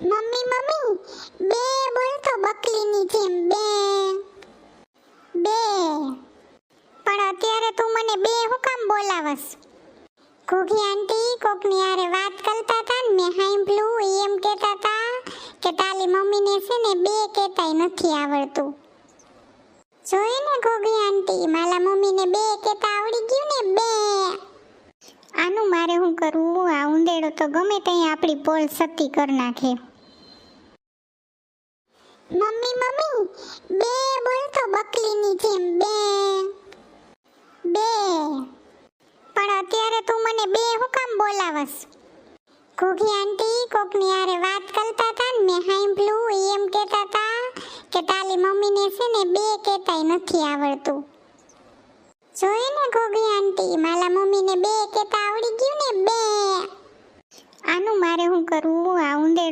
Mummy mummy, બે બોલતો બકલીની જેમ, બે બે. પણ અત્યારે તું મને બે હું કામ બોલાવસ? ઘોઘી આંટી કોકની હારે વાત કરતા હતા ને મેં સાંભળ્યું એ એમ કહેતા હતા કે તાલી મમ્મીને છે ને બે કહેતાય નથી આવડતું. જોઈ ને ઘોઘી આંટી, માલા મમ્મીને બે કહેતા આવડી ગયું ને બે. આનું મારે શું કરવું? આ ઉંદેડો તો ગમે ત્યાં આપણી પોલ સતી કરી નાખે. જેમ બે. બે. પણ અત્યારે તું મને બે હું કામ બોલાવસ? ઘોઘી આંટી કોકની આરે વાત કરતા હતા ને મેં સાંભળ્યું એમ કહેતા હતા કે તાલી મમ્મીને છે ને બે કહેતાય નથી આવડતું. જોઈ ને ઘોઘી આંટી મારા મમ્મીને બે કહેતા આવડી ગયું ને બે? આનું મારે શું કરવું